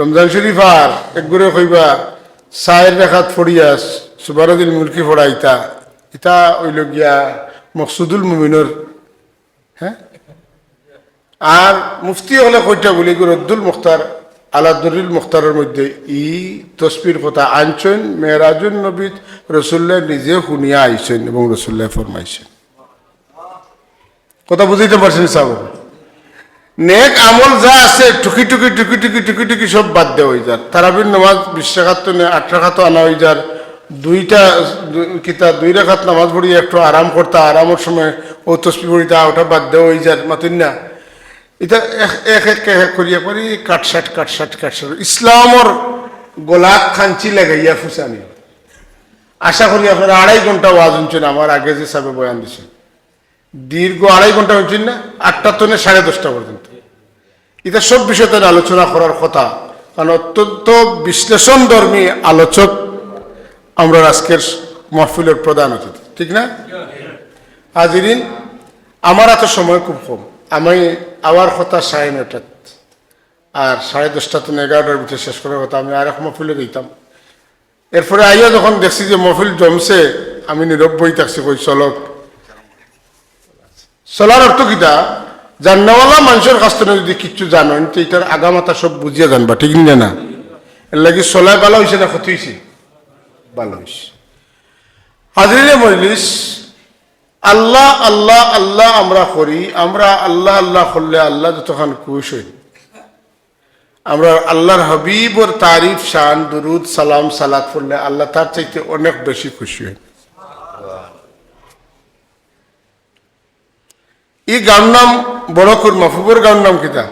রমজান শরীফ আর একগুরে কইবা, চায়ের রেখাত ফড়িয়াস সুবারদিন মুলকি ফড়াইতা। ইতা ওইল গিয়া মকসুদুল মুমিনর হ্যাঁ? আর মুফতি হলে কইটা বলি রদ্দুল মুখতার আলাদুল মুখতারের মধ্যে, ই তসবির কথা আনছেন মেয়েরাজুল নবী রসুল্লাহ নিজে শুনিয়া আইছেন এবং রসুল্লাহ ফরমাইছেন। কথা বুঝাইতে পারছেন সাব নেক আমল যা আছে, টুকি টুকি টুকি টুকি টুকি টুকি সব বাদ দেওয়া হয়ে যার। তারাবির নামাজ বিশ টাকাত তো আট আনা হয়ে যার। দুইটা কিতা দুই রেখাত নামাজ পড়ি একটু আরাম করতা, আরামের সময় ও তসবি পড়িতা ওটা বাদ দেওয়া হয়ে যার, মাতুন না। এটা এক এক এক এক করিয়া করি কাটসাট কাটসাট কাটসাট ইসলামর গোলাপ খাঞ্চি লাগাইয়া ফুসানি। আশা করি আপনারা আড়াই ঘণ্টা ওয়াজ শুনছেন, আমার আগে যে সাবে বয়ান দিছেন দীর্ঘ আড়াই ঘণ্টা হচ্ছেন না, আটটা তনে সাড়ে দশটা পর্যন্ত। এটা সব বিষয়তে আলোচনা করার কথা। কারণ অত্যন্ত বিশ্লেষণ ধর্মী আলোচক আমরা আজকের মহফিলের প্রধান অতিথি। ঠিক না? হাজিরিন, আমার এত সময় খুব কম। আমি আবার কথা সাড়ে নটাত আর সাড়ে দশটা তো এগারোটার ভিতরে শেষ করার কথা। আমি আর এক মহফিলে দিতাম এরপরে আইয়া যখন দেখছি যে মহফিল জমছে, আমি নীরব বই থাকছি কই, চলক। চলার অর্থ কিটা জান্নাওয়ালা মানুষের কাছ থেকে যদি কিচ্ছু জানেন তো এটার আগামাতা সব বুঝিয়ে জানবা, ঠিক না না? এর লাগি চলাই ভালো হয়েছে না ক্ষতি হয়েছে ভালো হয়েছে হাজরিনে মজলিস, আল্লাহ আল্লাহ আল্লাহ আমরা করি, আমরা আল্লাহ আল্লাহ করলে আল্লাহ যতক্ষণ খুশ হই। আমরা আল্লাহর হাবিবর তারিফ, শান, দুরুদ, সালাম, সালাত করলে আল্লাহ তার চাইতে অনেক বেশি খুশি হয় এই গান নাম বড় খুর মাহফুবের গান নাম কিতা?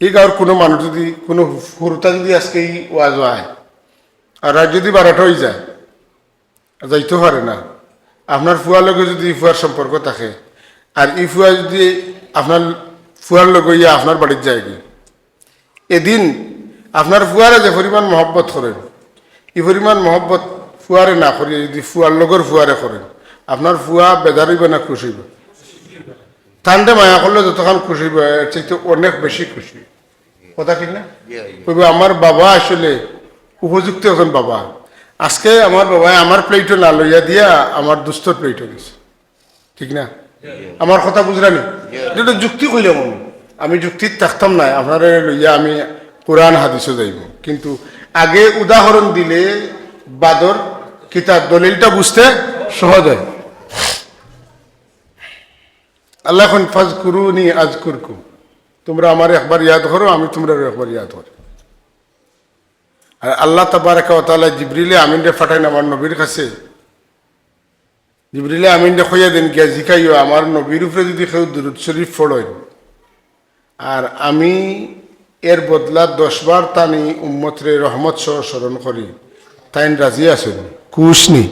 এই গাঁর কোনো মানুষ যদি, কোনো হুরতা যদি আজকে এই ওয়াজ হয়, আর রাত যদি বারোটা হয়ে যায় যাইতে পারে না। আপনার ফুয়ার লগে যদি ই ফুয়ার সম্পর্ক থাকে, আর ই ফুয়া যদি আপনার ফুয়ার লগে ইয়া আপনার বাড়ির যায় এদিন আপনার ফুয়ারে যে পরিমাণ মহব্বত করেন, এই পরিমাণ মহব্বত ফুয়ারে না করি যদি ফুয়ার লগর ফুয়ারে করেন আপনার ফুয়া বেজার হইব না খুশি হইব তান্ডে মায়া করলে যতক্ষণ খুশি হইব এর চাইতে অনেক বেশি খুশি। কথা ঠিক না? কইব আমার বাবা আসলে উপযুক্ত এখন বাবা। আজকে আমার বাবা আমার প্লেটও না লইয়া দিয়া আমার দুস্থর প্লেটও দিছে ঠিক না? আমার কথা বুঝলানি এটা যুক্তি কইলাম আমি। আমি যুক্তিত থাকতাম না আপনারা লইয়া আমি কোরআন হাদিসও যাইব। কিন্তু আগে উদাহরণ দিলে বাদর কিতাব দলিলটা বুঝতে সহজ হয়। আল্লাহ ফাজ কুরুনি আজ কুরকুম তোমরা আমার একবার ইয়াদ করো আমি তোমরা একবার ইয়াদ করো আর আল্লাহ তাবারাকা তাআলা জিবরিলে আমিনরে ফাটাইন আমার নবীর কাছে। জিবরিলে আমিনরে খইয়া দেন গিয়া জিকাইও, আমার নবীর উপরে যদি কেউ দুরুদ শরীফ ফড়েন আর আমি এর বদলা দশবার টানি উম্মতরে রহমত সহ স্মরণ করি। তাইন রাজি আছেন? কুশনি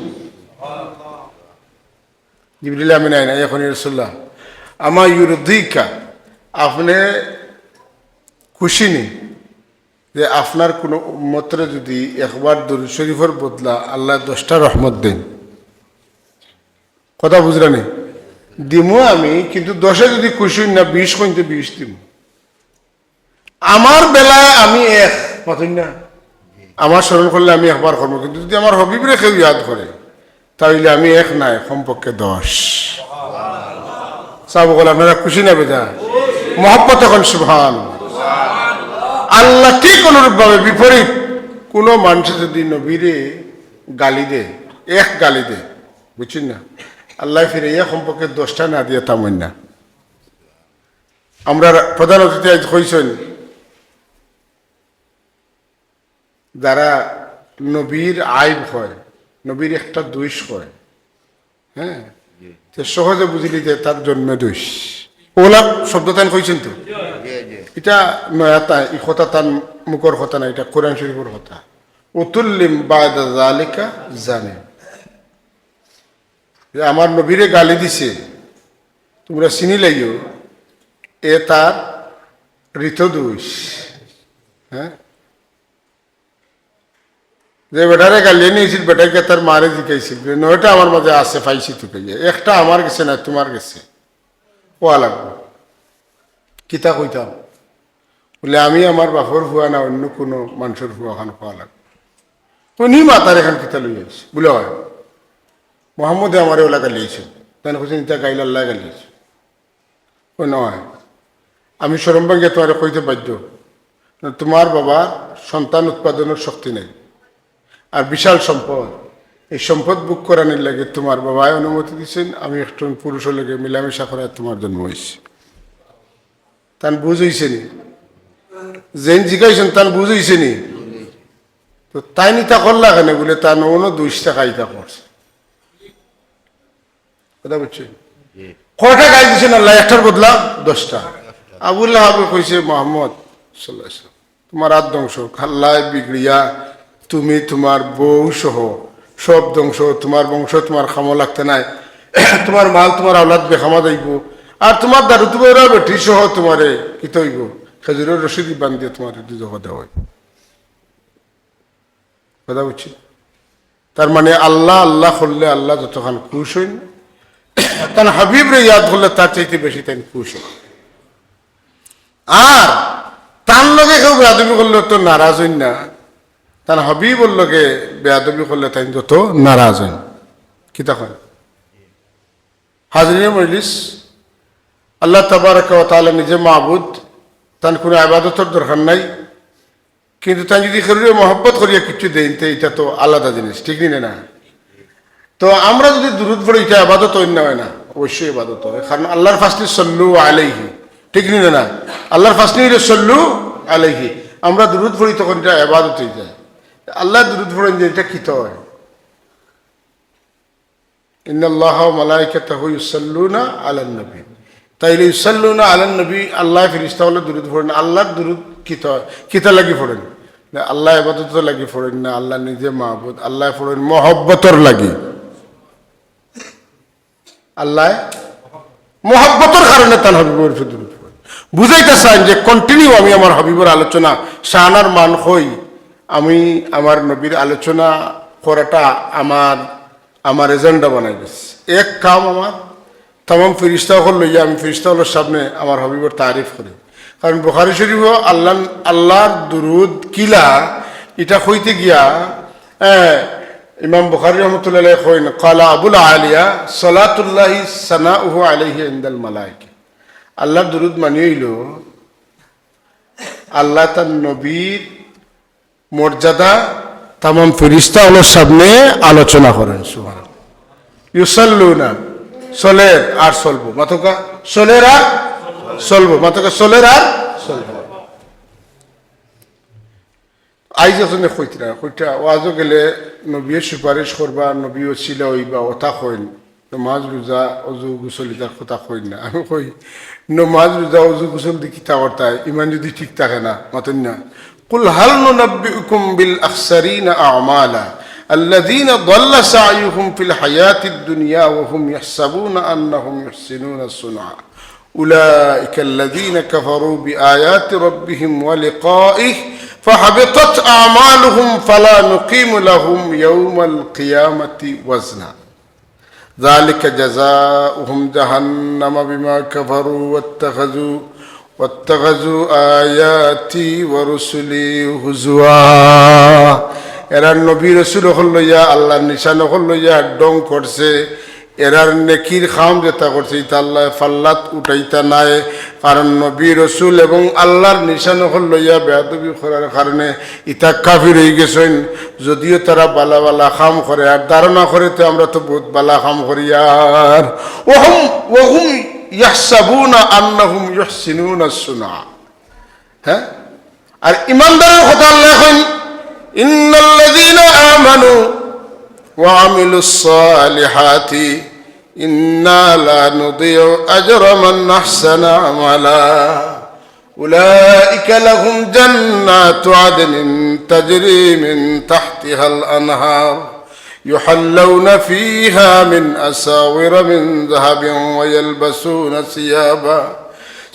জিবরিলে আমিন আইনা এখন রসুল্লাহ আমা ইউরদিকা আপনি খুশি নেই যে আপনার কোনো উম্মতরে যদি একবার দরুদ শরীফের বদলা আল্লাহ দশটা রহমত দেন। কথা বুঝলানি দিমু আমি, কিন্তু দশে যদি খুশি না, বিশ কইতে বিশ দিম। আমার বেলায় আমি এক পাতুন না? আমার স্মরণ করলে আমি একবার করব, কিন্তু যদি আমার হবিবরে কেউ ইয়াদ করে। তাহলে আমি এক নাই কমপক্ষে দশ। সাহেব বলে আপনারা খুশি না বেদা মহব্বত এখন সুভান আল্লাহ ঠিক অনুরূপভাবে বিপরীত। কোনো মানুষ যদি নবীরে গালি দে এক গালি দে বুঝছেন না? আল্লাহ ফিরে ইয়া সম্পর্কে দশটা না দিয়ে তামন না আমরা প্রধান অতিথি আজ কইছেন যারা নবীর আইব হয় নবীর একটা দোষ হয়। হ্যাঁ? তো সহজে বুঝিলি যে তার জন্মে দোষ। ওলা শব্দ তান কইছেন তো? এটা নয়া তা এই কথা তার মুখর কথা না এটা কোরআন শরীফের কথা। উতুল্লিম বাদা জালিকা জানে। যে আমার নবীরে গালি দিছে তোমরা চিনি লাইও এ তার ঋতদোষ হ্যাঁ? যে বেটারে গালিয়ে নিয়েছিল, বেটাকে তার মারে জিকাইছিল নয়টা আমার মাঝে আছে পাইছি তোকে একটা আমার গেছে না, তোমার গেছে। ও লাগবে। কিতা কইতাম? বলে, আমি আমার বাপর হুয়া না, অন্য কোনো মানুষের হুয়া খান খাওয়া লাগবে। কোনি মাতার এখান কিতা লই আইছে। বলে, হয়। মোহাম্মদে আমার ওলা গালিয়েছে তাই কৈছে নিতা গাইল আল্লাহ গালিয়েছে ও নয় আমি সরম তোমার কইতে বাধ্য। তোমার বাবার সন্তান উৎপাদনের শক্তি নেই। আর বিশাল সম্পদ। এই সম্পদ বুক করানোর লাগে তোমার বাবায় অনুমতি দিচ্ছেন আমি একজন পুরুষের লাগে মিলামেশা করায় তোমার জন্ম হয়েছে। তান বুঝ নি যেন জিগাইছেন তান বুঝ নি তো তাই নিতা করলা কেন? বলে তার অন্য দুইশ টাকা ইতা করছে। কথা বুঝছেন? কটা গাই দিছেন আল্লাহ? একটার বদলা দশটা। আবুল্লাহ কইছে মোহাম্মদ সাল্লাহ তোমার ধ্বংস খাল্লায় বিগড়িয়া তুমি তোমার বউ সহ, সব ধ্বংস, তোমার বংশ, তোমার খামো লাগতে নাই। তোমার মাল, তোমার আওলাদ বেখামা যাইব। আর তোমার দারু, তোমার বেটি সহ তোমারে কি তৈব? খেজুরের রসিদি বান্ধিয়ে তোমার দুজহ দেওয়া কথা বুঝছি? তার মানে আল্লাহ আল্লাহ করলে আল্লাহ যতক্ষণ খুশ হইন। তার হাবিব রে ইয়াদ করলে তার চাইতে বেশি তাই খুশ হয় আর তার লগে কেউ বেয়াদবি করলে তো নারাজ হইন না। তার হাবিবর লগে বেয়াদবি করলে তাই যত নারাজ হইন কি তখন হাজরিনে মজলিস। আল্লাহ তাবারক তাআলা নিজে মাহবুদ তার কোনো আবাদতের দরকার নাই। কিন্তু তাই যদি শরীরে মহব্বত করিয়া কিছু দেন, তো এটা তো আলাদা জিনিস, ঠিক নি না তো আমরা যদি দূরত পড়ি, এটা আবাদত অন্য হয় না, অবশ্যই আবাদত হয়। কারণ আল্লাহর ফার্স্টে সল্লু আলাইহি, ঠিক নি না আল্লাহর হইলে সল্লু আলাইহি। আমরা দূরত পড়ি তখন এটা আবাদত হয়ে যায়। আল্লাহ দূরত পড়েন যে এটা কিত হয় আল্লাহ কিতা লাগি আল্লাহ লাগি না, আল্লাহ নিজে আল্লাহ মহব্বতর লাগি। আল্লাহ মহব্বতর কারণে তার হাবিবর পড়েন। বুঝাইতে চান যে কন্টিনিউ আমি আমার হাবিবর আলোচনা শাহানার মান হই আমি আমার নবীর আলোচনা করাটা আমার আমার এজেন্ডা বানাই দিচ্ছে এক কাম আমার তাম ফিরিস্তা হল লইয়া আমি ফিরিস্তা হলের সামনে আমার হবিবর তারিফ করি। কারণ বুখারি শরীফ আল্লাহ, আল্লাহর দুরুদ কিলা, এটা হইতে গিয়া ইমাম বুখারি রহমতুল্লাহ কইন, কালা আবুল আলিয়া সলাতুল্লাহি সানা উহু আলহি ইন্দাল মালাইকে। আল্লাহর দুরুদ মানি হইল আল্লাহ তার নবীর মর্যাদা তাম ফিরিস্তা হলোর সামনে আলোচনা করেন সুহান ইউসাল্লুনা সলের আর চলবো মাতকা সলের আর চলবো মাতকা সলের আর চলবো আইজ আসনে কইতরা কইটা ওয়াজও গেলে নবীয়ে সুপারিশ করবা নবী ছিল হইবা ওটা কইন নমাজ রোজা অজু গুসল ইতার কথা কইন না। আমি কই নমাজ রোজা অজু গুসল দি কিতা করতায়? ইমান যদি ঠিক থাকে না মাতেন না। قل هل ننبئكم بالأخسرين أعمالا الذين ضل سعيهم في الحياة الدنيا وهم يحسبون أنهم يحسنون صنعا أولئك الذين كفروا بآيات ربهم ولقائه فحبطت أعمالهم فلا نقيم لهم يوم القيامة وزنا ذلك جزاؤهم جهنم بما كفروا واتخذوا واتخذوا آياتي ورسلي هزوا এরার নবী রসুল হল্লইয়া আল্লাহ নিশান হল্লইয়া ডং করছে এরার নেকির খাম যেটা করছে ইতা আল্লাহ ফাল্লাত উঠাইতা নাই কারণ নবী রসুল এবং আল্লাহর নিশান হল্লইয়া বেয়াদবি করার কারণে ইতা কাফির হয়ে গেছেন যদিও তারা বালা বালা খাম করে আর ধারণা করে তো আমরা তো বহুত বালা খাম করি আর ওহম ওহুম ইয়াহসাবুনা আন্নাহুম ইহসিনুনা সুনা হ্যাঁ আর ইমানদারের কথা আল্লাহ এখন ইন্নাল্লাযীনা আমানু ওয়া আমিলুস সালিহাতি ইন্না লা নুদিউ আজরা মান আহসানা আমালা أولئك لهم جنات عدن تجري من تحتها الأنهار يحلون فيها من أساور من ذهب ويلبسون ثيابا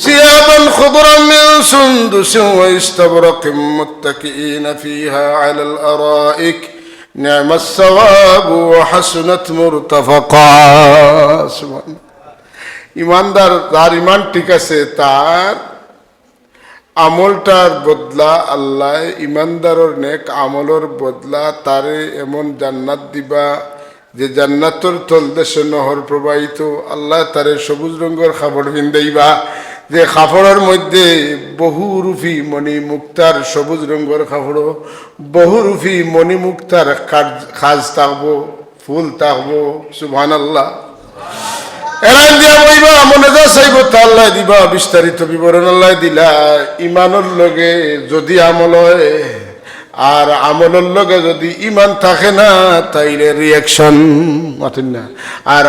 ثيابا خضرا من سندس واستبرق متكئين فيها على الأرائك نعم الثواب وحسنت مرتفقا سبحان ইমানদার যার ইমান ঠিক আছে তার আমলটার বদলা আল্লাহ ইমানদারর নেক আমলর বদলা তারে এমন জান্নাত দিবা যে জান্নাতর তলদেশে নহর প্রবাহিত আল্লাহ তারে সবুজ রঙের খাবড় বিন্দাইবা যে খাফড়ের মধ্যে বহুরূপী মণি মুক্তার সবুজ রঙের খাফড় মণি মুক্তার খাজ থাকব, ফুল থাকব সুবহান আল্লাহ এরাই দিয়া বইবা, মনে যা চাইব আল্লাহ দিবা। বিস্তারিত বিবরণ আল্লাহ দিলা। ইমানের লগে যদি আমল আর আমলের লগে যদি ইমান থাকে না, তাইলে রিয়াকশন মাতিন না। আর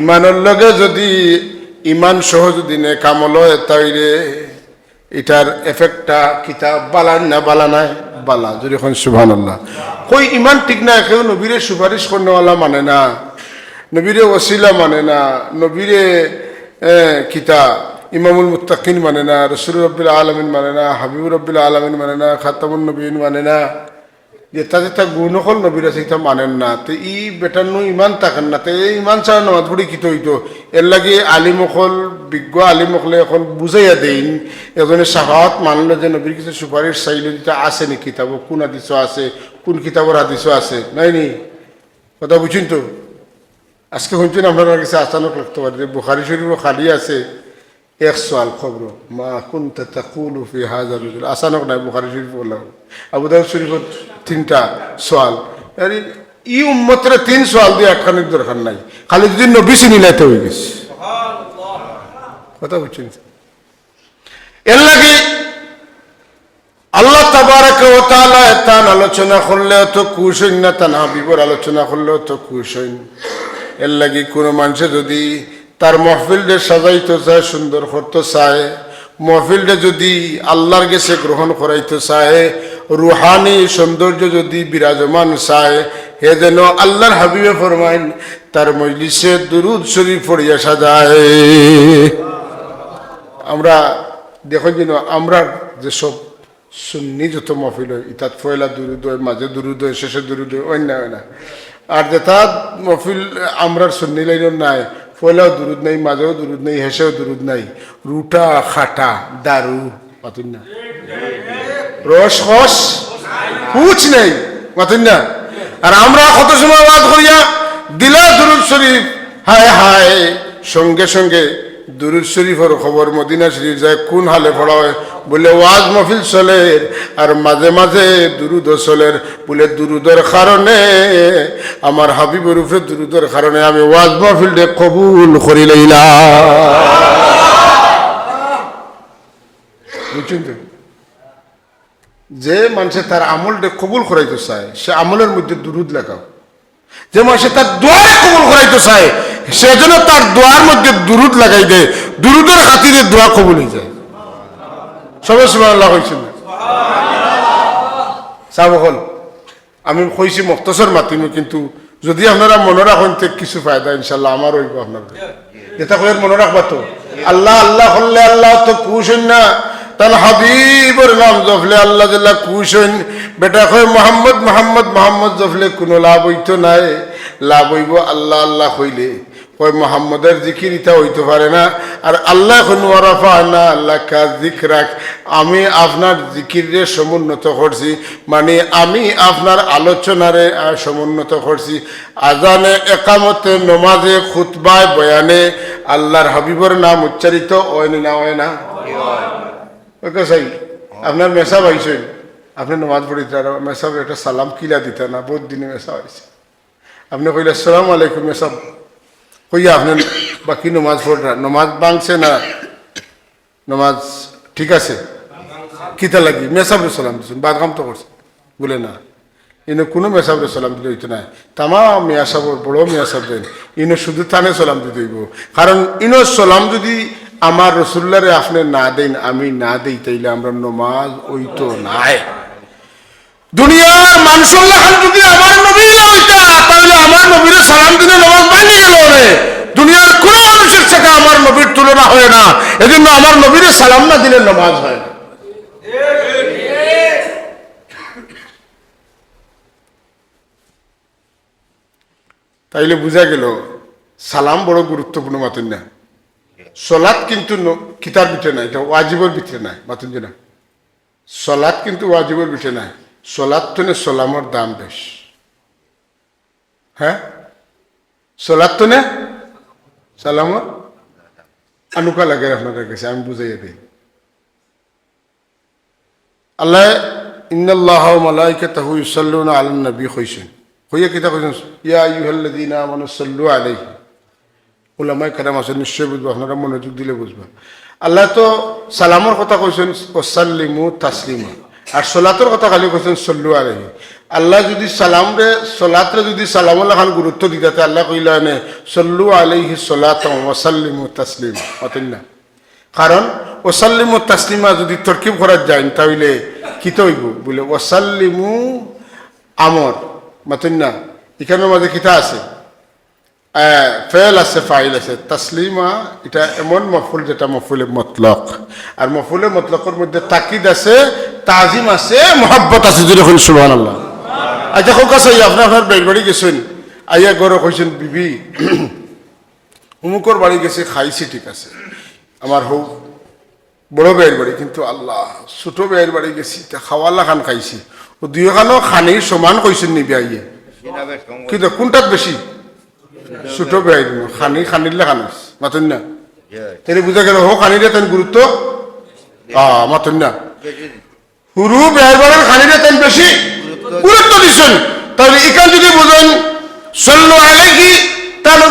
ইমানের লগে যদি ইমান সহ যদি নে কামল হয়, তাইলে এটার এফেক্টটা কিতাব বালা না বালা নাই? বালা, যদি এখন সুভান আল্লাহ কই ইমান ঠিক না কেউ নবীরে সুপারিশ করনেওয়ালা মানে না। নবীরে ওসিলা মানে না, নবীরে কিতা, ইমামুল মুত্তাকিন মানে না, রসুল রব্বুল আলমিন মানে না, হাবিবুর রব্বুল আলমিন মানে না খাতামুল নবীন মানে না। যেটা যেটা গুণ হল নবীরা সেটা মানেন না। তো ই বেটার নো ইমান থাকেন না। তো এই ইমান ছাড়া নামাজ পড়ি কিতো হইতো? এর লাগে আলিমকল বিজ্ঞ আলিমকলে এখন বুঝাইয়া দেইন। এজনে সাহাত মানলো যে নবীর কিছু সুপারিশ চাইলে যেটা আছে নি কিতাব কোন হাদিস আছে, কোন কিতাবর হাদিস আছে, নাই নি? কথা বুঝছেন তো? আজকে শুনছেন আপনার কাছে আচানক লাগতে পারে। যে বুখারি শরীফ খালি আছে। এক সোয়াল খবর মা কোন তাকুলু হাজার আচানক নাই, বুখারি শরীফ বললাম। আবু দাউদ শরীফত তিনটা সোয়াল আরে, ই উম্মতরে তিন সোয়াল দিয়ে একখানির দরকার নাই। খালি যদি নবী চিনি লাইতে হয়ে গেছে। কথা বুঝছেন এর লাগে আল্লাহ তাবারাক ও তাআলা তান আলোচনা করলেও তো খুশ হইন না তান হাবিবর আলোচনা করলেও তো খুশ। হইন এর লাগি কোনো মানুষে যদি তার মহফিলটা সাজাইতে চায়, সুন্দর করতে চায়, মহফিলটা যদি আল্লাহর গেছে গ্রহণ করাইতে চায়, রুহানি সৌন্দর্য যদি বিরাজমান চায়, হে যেন আল্লাহর হাবিবে ফরমাইন, তার মজলিসে দুরুদ শরীফ পড়িয়া সাজায়। আমরা দেখো যেন আমরা যেসব সুন্নি যত মহফিল হয় ইতাত ফয়লা দুরুদ মাঝে দুরুদ শেষে দুরুদ অন্য হয় না। আর যথা মফিল আমরার সন্নি নাই ফয়লাও দুরুদ নাই মাঝেও দুরুদ নাই, হেসেও দুরুদ নাই, রুটা, খাটা, দারু পাতুন না। রস খস কুচ নেই পাতুন না। আর আমরা কত সময় বাদ করিয়া দিলা দুরুদ শরীফ, হায় হায়, সঙ্গে সঙ্গে দুরুদ শরীফের খবর মদিনা শরীফ যায়, কোন হালে পড়া হয়? বলে, ওয়াজ মফিল চলে, আর মাঝে মাঝে দুরুদ চলের। বলে, দুরুদের কারণে, আমার হাবিবের উপরে দুরুদের কারণে আমি ওয়াজ মফিলটা কবুল করি লইলাম বুঝছেন তো? যে মানুষে তার আমলটা কবুল করাইতে চায়, সে আমলের মধ্যে দুরুদ লেখাও যে মানুষে তার দোয়ারে কবুল করাইতে চায় সেজন্য তার দোয়ার মধ্যে দুরুদ লাগাই দেয়। দুরুদের খাতিরে দোয়া কবুল হয়ে যায়। সবে আল্লাহ হয়েছিল আমি কইছি মক্তসর মাতিমু, কিন্তু যদি আপনারা মনে রাখেন তে কিছু ফায়দা ইনশাল্লাহ আমার হইব আপনার যেটা কয়ে মনে রাখবা তো? আল্লাহ আল্লাহ হল্লে আল্লাহ তো হইন না। তার হাবিবর নাম জফলে আল্লাহ জাল্লাহ হইন। বেটা কয়, মোহাম্মদ মোহাম্মদ মোহাম্মদ জফলে কোনো লাভ হইতো নাই। লাভ হইব আল্লাহ আল্লাহ হইলে কয় মোহাম্মদের জিকির ইটা হইতে পারে না। আর আল্লাহ না আল্লাহ কাজ আমি আপনার জিকিরে সমুন্নত করছি। মানে আমি আপনার আলোচনারে সমুন্নত করছি। আজানে একামতে নমাজে খুতবায় বয়ানে আল্লাহর হাবিবর নাম উচ্চারিত হয় না হয় না? ওকে সাই আপনার মেসা পাইছেন আপনি নমাজ পড়িতে আর মেসা একটা সালাম কিলা দিতে না, বহুত দিনে মেসা হয়েছে আপনি কইলে, আসসালামু আলাইকুম মেসাব কইয়া আপনি বাকি নমাজ পড়া নমাজ ভাঙছে না নমাজ ঠিক আছে কিতা লাগি মেসাবরে সালাম দিচ্ছেন বাদগাম তো করছে বলে না ইনো কোনো মেসাবরে সালাম দিলে হইতো না তামা মিয়া সাবর বড় মিয়া সাব দেন ইনো শুধু তানে সালাম দিতে হইব কারণ ইনো সালাম যদি আমার রসুল্লারে আপনি না দেন আমি না দেই তাইলে আমরা নমাজ ওইতো নাই দুনিয়ার মানুষুল্লাহ যদি আমার নবী আমার নবীর সালাম দিলে নামাজ বাইরে গেল দুনিয়ার কোন মানুষের সাথে আমার নবীর তুলনা হয় না। এজন্য আমার নবীর সালাম না দিলে নামাজ হয় না। তাইলে বোঝা গেল, সালাম বড় গুরুত্বপূর্ণ মাতুন না। সলাৎ কিন্তু কিতার ভিতরে নাই, এটা ওয়াজিবর ভিতরে নাই, মাতুন না সলাৎ কিন্তু ওয়াজিবের বিষয় নাই। সলাৎ তো সলামর দাম বেশ। হ্যাঁ? সলাৎ তো নে সালামর আনুকা লাগে আপনাদের কাছে, আমি বুঝাইয়া দিই। আল্লাহ, ইন্নাল্লাহ মালাইকাতাহু ইউসাল্লুনা আলান নবী কইছেন কইয়া কিতা কইছেন? ইয়া আইয়ুহাল্লাযীনা আমানু সাল্লু আলাইহি। ওলামাই কারাম আছে নিশ্চয় বুঝব, আপনারা মনোযোগ দিলে বুঝবা। আল্লাহ তো সালামর কথা কইছেন ওসাল্লিমু তাসলিমা। আর সলাতর কথা খালি কইছেন সল্লু আলাইহি। আল্লাহ যদি সালাম রে সলাতরে যদি সালামুল খান গুরুত্ব দিতে আল্লাহ কইলা নে সল্লু আলাইহি সলাত ওয়াসাল্লিমু তাসলিমা অতেন না। কারণ, ওসাল্লিমু তাসলিমা যদি তরকিব করার যায় তাহলে কি তো হইব বলে, ওসাল্লিমু আমর মাতেন না। এখানের মাঝে কিতা আছে? ফেল আছে, ফাইল আছে। তাসলিমা, এটা এমন মফুল যেটা মফুলে মতলক। আর মফুলে মতলকের মধ্যে তাকিদ আছে, তাজিম আছে, মহাব্বত আছে যদি এখন সুবাহ আল্লাহ আচ্ছা হোক আছে আপনার আপনার বেড় বাড়ি গেছেন? আইয়া গড়ে কইছেন, বিবি অমুকর বাড়ি গেছে, খাইছি ঠিক আছে। আমার হোক বড় বেয়ের বাড়ি, কিন্তু আল্লাহ, ছোট বেয়ের বাড়ি গেছি, তা খান খাইছি। ও দুই খানো খানির সমান কইছেন নিবি আইয়ে। কিন্তু কোনটাত বেশি ছোট দিন খানি খানিলে খানিস মাতন না? তেনে বুঝা গেল, হো খানিরে তেন গুরুত্ব আ মাতন না? হুরু বেয়ার বাড়ির খানিরে তেন বেশি গুরুত্ব দিছেন তাহলে এখান যদি বুঝেন, সল্লু আলাইহি তাহলে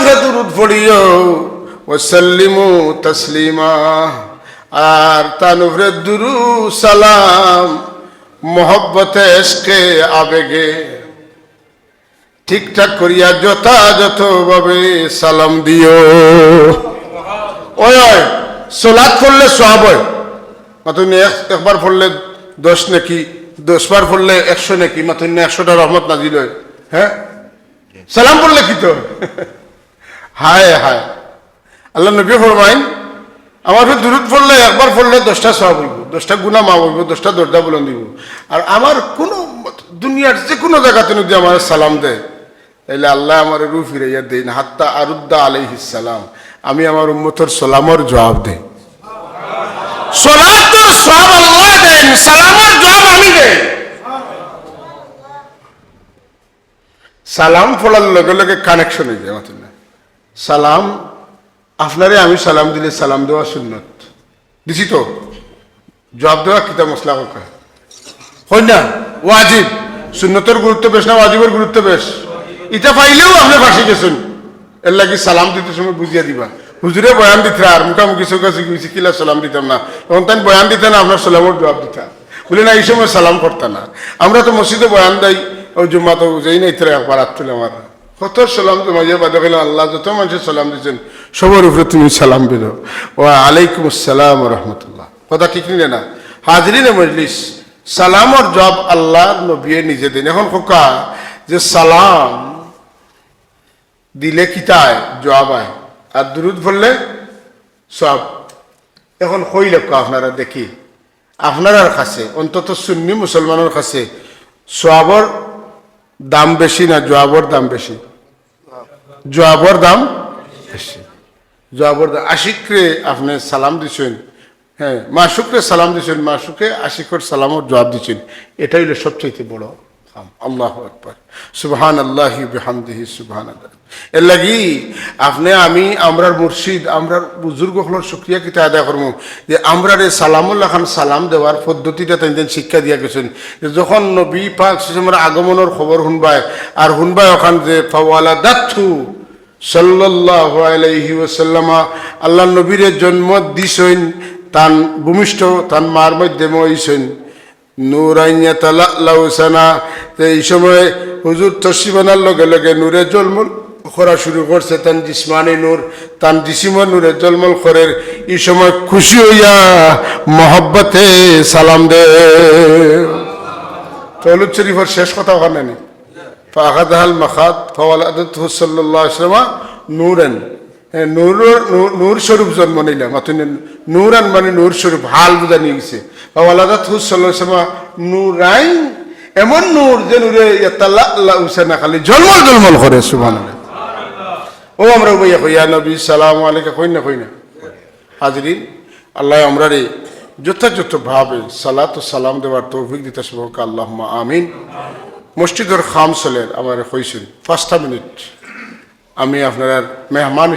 পড়িও। আর তানুভরে দুরু সালাম, মোহব্বতে এসকে আবেগে। ঠিকঠাক করিয়া যথাযথভাবে সালাম দিও। ওই সোলাদ পড়লে সব হয়। একবার পড়লে দোষ নাকি? দশ বার পড়লে একশো নাকি? মাতুন একশোটা রহমত নাজিল হয়। হ্যাঁ? সালাম পড়লে কি তো? হায় হায়। আল্লাহ নবী ফরমাইন, আমার ফির দূরত পড়লে একবার পড়লে দশটা সব হইব, দশটা গুণা মা হইব, দশটা দরজা বলন দিব আর আমার কোনো দুনিয়ার যে কোনো জায়গাতে যদি আমার সালাম দেয়, তাইলে আল্লাহ আমার রু ফিরাইয়া দেন। হাত্তা আরুদ্দা আলাইহিস সালাম। আমি আমার উম্মতর সালামর জবাব দেই। সলাতর সব আল্লাহ সালামর জবাব আমি দেই। সালাম ফলার লগে লগে কানেকশন হয়ে যায় মাত্র না সালাম, আপনারে আমি সালাম দিলে সালাম দেওয়া সুন্নত। দিছি তো? জবাব দেওয়া কিতা মশলা কাকা হয় না, ওয়াজিব। সুন্নতর গুরুত্ব বেশ না ওয়াজিবের গুরুত্ব বেশ? এটা পাইলেও আপনি ফাঁসি গেছেন। এর লাগি সালাম দিতে সময় বুঝিয়ে দিবা। হুজুরে বয়ান দিতে আর মুখামুখি গেছি কিলা সালাম দিতাম না? এখন তাই বয়ান দিতে না আপনার সালামের জবাব দিতাম বলে, না, এই সময় সালাম করতাম না। আমরা তো মসজিদে বয়ান দেয় ওই জুম্মা তো যেই না ইতরে একবার তুলে আমার। কত সালাম তো মাঝে বাদে গেলাম আল্লাহ যত মানুষের সালাম দিচ্ছেন সবার উপরে তুমি সালাম বেরো ও আলাইকুম আসসালাম রহমতুল্লাহ। কথা ঠিক নিলে না? হাজরিনে মজলিস, সালামর জব আল্লাহ নবিয়ে নিজে দিন। এখন খোকা, যে সালাম দিলে কিতায় জবাব আয়। আর দুরুদ বললে সব। এখন কই লোক আপনারা দেখি। আপনার কাছে, অন্তত সুন্নি মুসলমানের কাছে সোয়াবর দাম বেশি না জবাবর দাম বেশি? জবাবর দাম বেশি। জবাবর দাম আশিকরে আপনি সালাম দিছেন। হ্যাঁ মাসুকরে সালাম দিছেন, মাসুকে আশিকর সালামর জবাব দিছেন। এটাই হলো সবচাইতে বড় আল্লাহ আকবর। সুবহান আল্লাহি সুবহান এর লাগি আপনি, আমি, আমরার মুর্শিদ, আমরার বুজুর্গ হলোর শুক্রিয়া কিতা আদায় করব যে আমরার সালামুল্লাহ খান সালাম দেওয়ার পদ্ধতিটা তাই শিক্ষা দিয়া গেছেন। যখন নবী পাক আমরা আগমনের খবর শুনবায়, আর শুনবায় ওখান যে ফাওয়ালা দাথু সাল্লাহ আলাইহি ওসাল্লামা আল্লাহ নবীরে জন্ম দিছইন তান ভূমিষ্ঠ, তান মার মধ্যে মইছেন নূরাইয়া তালা লাউসানা তো এই সময় হুজুর তসিবানার লগে লগে নূরে জলমল করা শুরু করছে তান জিসমানি নূর, তান জিসিমা নূরে জলমল করের এই সময় খুশি হইয়া মহব্বতে সালাম দে। তৌলুদ শরীফের শেষ কথা ওখানে নেই। ফাহাদাহাল মাখাত ফাওয়ালাদত সাল্লাল্লাহু আলাইহি ওয়াসাল্লাম নূরান। নূর, নূর- স্বরূপ জন্ম নিলাম। অতএব নূরান মানে নূর স্বরূপ, হাল বুঝা নিয়ে গেছে নূরাইন, এমন নূর যে নূরে উসানা, খালি জলমল জলমল করে, সুবহানাল্লাহ। ও আমরা বইয়া কইয়া নবী, সালাম আলাইকা, কই না কই না? হাজরিন আল্লাহ আমরা রে সালাত ও সালাম দেওয়ার তৌফিক দিতে সবকে আল্লাহ আমিন। মসজিদের খাম চলের আমার কইছেন পাঁচটা মিনিট। আমি আপনার মেহমান